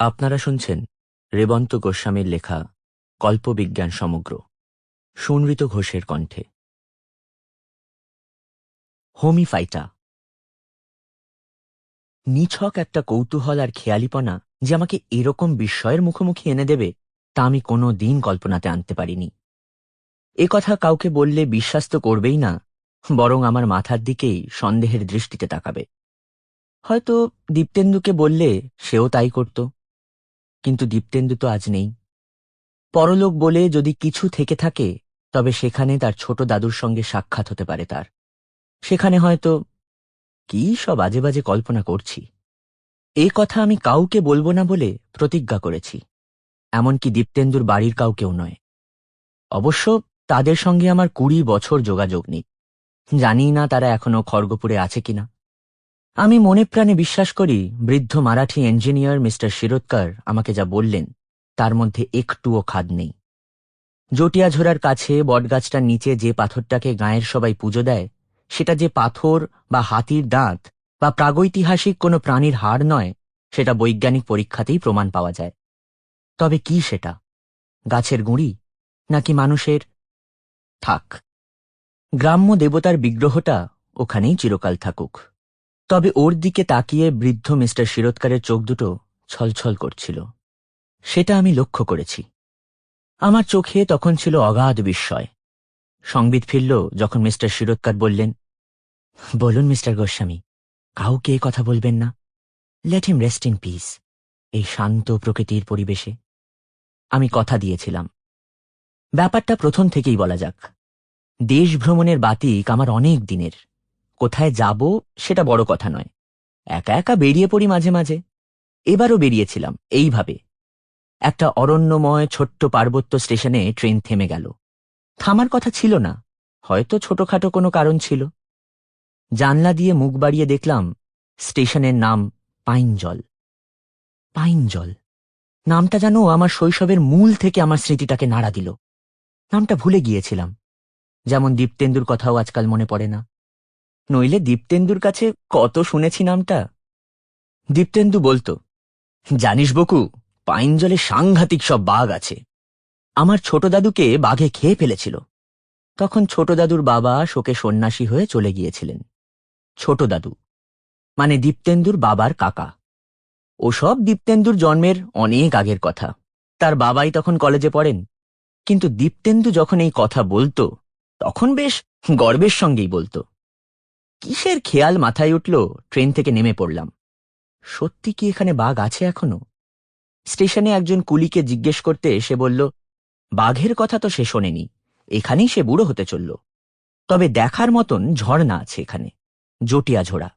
আপনারা শুনছেন রেবন্ত গোস্বামীর লেখা কল্পবিজ্ঞান সমগ্র, সুনৃত ঘোষের কণ্ঠে। হোমিফাইটা নিছক একটা কৌতূহল আর খেয়ালিপনা যে আমাকে এরকম বিস্ময়ের মুখোমুখি এনে দেবে, তা আমি কোনো দিন কল্পনাতে আনতে পারিনি। এ কথা কাউকে বললে বিশ্বাস তো করবেই না, বরং আমার মাথার দিকেই সন্দেহের দৃষ্টিতে তাকাবে। হয়তো দীপ্তেন্দুকে বললে সেও তাই করত। কিন্তু দীপ্তেন্দু তো আজ নেই। পরলোক বলে যদি কিছু থেকে থাকে, তবে সেখানে তার ছোট দাদুর সঙ্গে সাক্ষাৎ হতে পারে তার। সেখানে হয়তো কি সব আজে বাজে কল্পনা করছি। এ কথা আমি কাউকে বলব না বলে প্রতিজ্ঞা করেছি। এমনকি দীপ্তেন্দুর বাড়ির কাউকেও নয়। অবশ্য তাদের সঙ্গে আমার কুড়ি বছর যোগাযোগ নেই। জানি না তারা এখনও খড়গপুরে আছে কিনা। আমি মনে প্রাণে বিশ্বাস করি, বৃদ্ধ মারাঠি ইঞ্জিনিয়ার মিস্টার শিরোৎকার আমাকে যা বললেন, তার মধ্যে একটুও খাদ নেই। জটিয়াঝোড়ার কাছে বটগাছটার নিচে যে পাথরটাকে গায়ের সবাই পুজো দেয়, সেটা যে পাথর বা হাতির দাঁত বা প্রাগৈতিহাসিক কোনো প্রাণীর হাড় নয়, সেটা বৈজ্ঞানিক পরীক্ষাতেই প্রমাণ পাওয়া যায়। তবে কি সেটা? গাছের গুঁড়ি নাকি মানুষের? থাক। গ্রাম্য দেবতার বিগ্রহটা ওখানেই চিরকাল থাকুক। তবে ওর দিকে তাকিয়ে বৃদ্ধ মিস্টার শিরোৎকারের চোখ দুটো ছলছল করছিল। সেটা আমি লক্ষ্য করেছি। আমার চোখে তখন ছিল অগাধ বিস্ময়। সংবিত ফিরল যখন মিস্টার শিরোৎকার বললেন, বলুন মিস্টার গোস্বামী, কাউকে এ কথা বলবেন না? Let him rest in peace এই শান্ত প্রকৃতির পরিবেশে। আমি কথা দিয়েছিলাম। ব্যাপারটা প্রথম থেকেই বলা যাক। দেশ ভ্রমণের বাতিক আমার অনেক দিনের। কোথায় যাব সেটা বড় কথা নয়। একা একা বেরিয়ে পড়ি মাঝে মাঝে। এবারও বেরিয়েছিলাম, এইভাবে। একটা অরণ্যময় ছোট্ট পার্বত্য স্টেশনে ট্রেন থেমে গেল। থামার কথা ছিল না, হয়তো ছোটখাটো কোনো কারণ ছিল। জানলা দিয়ে মুখ বাড়িয়ে দেখলাম, স্টেশনের নাম পাইনজল। পাইনজল। নামটা যেন আমার শৈশবের মূল থেকে আমার স্মৃতিটাকে নাড়া দিল। নামটা ভুলে গিয়েছিলাম। যেমন দীপ্তেন্দুর কথাও আজকাল মনে পড়ে না। নইলে দীপ্তেন্দুর কাছে কত শুনেছি নামটা? দীপ্তেন্দু বলতো, জানিস বকু, পাইন জলে সাংঘাতিক সব বাঘ আছে। আমার ছোট দাদুকে বাঘে খেয়ে ফেলেছিল। তখন ছোট দাদুর বাবা শোকে সন্ন্যাসী হয়ে চলে গিয়েছিলেন। ছোট দাদু মানে দীপ্তেন্দুর বাবার কাকা। ওসব দীপ্তেন্দুর জন্মের অনেক আগের কথা। তার বাবাই তখন কলেজে পড়েন। কিন্তু দীপ্তেন্দু যখন এই কথা বলতো, তখন বেশ গর্বের সঙ্গেই বলতো। কিসের খেয়াল মাথায় উঠল? ট্রেন থেকে নেমে পড়লাম। সত্যি কি এখানে বাঘ আছে এখনও? স্টেশনে একজন কুলিকে জিজ্ঞেস করতে এসে বলল, বাঘের কথা তো সে শোনেনি। এখানেই সে বুড়ো হতে চলল। তবে দেখার মতন ঝর্ণা আছে এখানে। জটিয়া ঝোড়া।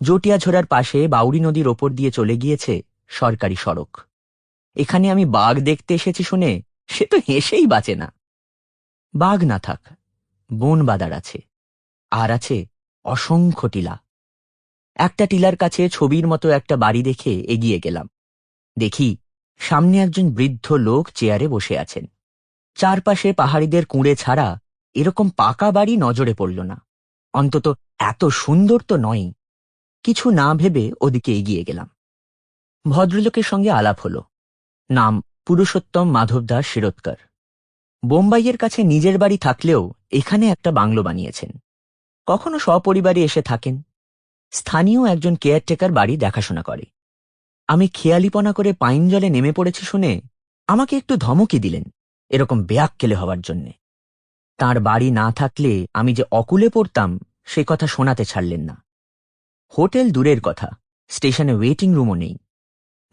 জটিয়া ঝোড়ার পাশে বাউরি নদীর ওপর দিয়ে চলে গিয়েছে সরকারি সড়ক। এখানে আমি বাঘ দেখতে এসেছি শুনে সে তো হেসেই বাঁচে না। বাঘ না থাক, বন বাদার আছে। আর আছে অসংখ্য টিলা। একটা টিলার কাছে ছবির মতো একটা বাড়ি দেখে এগিয়ে গেলাম। দেখি, সামনে একজন বৃদ্ধ লোক চেয়ারে বসে আছেন। চারপাশে পাহাড়িদের কুঁড়ে ছাড়া এরকম পাকা বাড়ি নজরে পড়ল না। অন্তত এত সুন্দর তো নয়। কিছু না ভেবে ওদিকে এগিয়ে গেলাম। ভদ্রলোকের সঙ্গে আলাপ হল। নাম পুরুষোত্তম মাধব দাস শিরোৎকর বোম্বাইয়ের কাছে নিজের বাড়ি থাকলেও এখানে একটা বাংলো বানিয়েছেন। কখনো সপরিবারে এসে থাকেন। স্থানীয় একজন কেয়ারটেকার বাড়ি দেখাশোনা করে। আমি খেয়ালিপনা করে পাইন জলে নেমে পড়েছি শুনে আমাকে একটু ধমকি দিলেন এরকম বেয়াক্কেলে হওয়ার জন্যে। তার বাড়ি না থাকলে আমি যে অকুলে পড়তাম সে কথা শোনাতে ছাড়লেন না। হোটেল দূরের কথা, স্টেশনে ওয়েটিং রুমও নেই।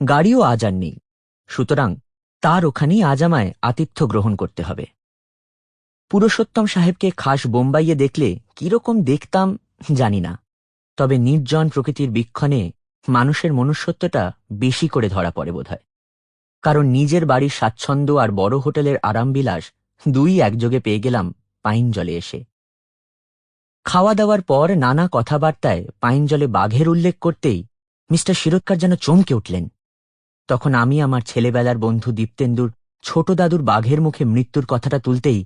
গাড়িও আজ আর নেই। সুতরাং তার ওখানেই আজ আমায় আতিথ্য গ্রহণ করতে হবে। পুরুষোত্তম সাহেবকে খাস বোম্বাইয়ে দেখলে কীরকম দেখতাম জানি না। তবে নির্জন প্রকৃতির বীক্ষণে মানুষের মনুষ্যত্বটা বেশি করে ধরা পড়ে বোধহয়। কারণ নিজের বাড়ির স্বাচ্ছন্দ্য আর বড় হোটেলের আরামবিলাস দুই একযোগে পেয়ে গেলাম পাইন জলে এসে। খাওয়া দাওয়ার পর নানা কথাবার্তায় পাইন জলে বাঘের উল্লেখ করতেই মিস্টার শিরোৎকার যেন চমকে উঠলেন। তখন আমি আমার ছেলেবেলার বন্ধু দীপ্তেন্দুর ছোট দাদুর বাঘের মুখে মৃত্যুর কথাটা তুলতেই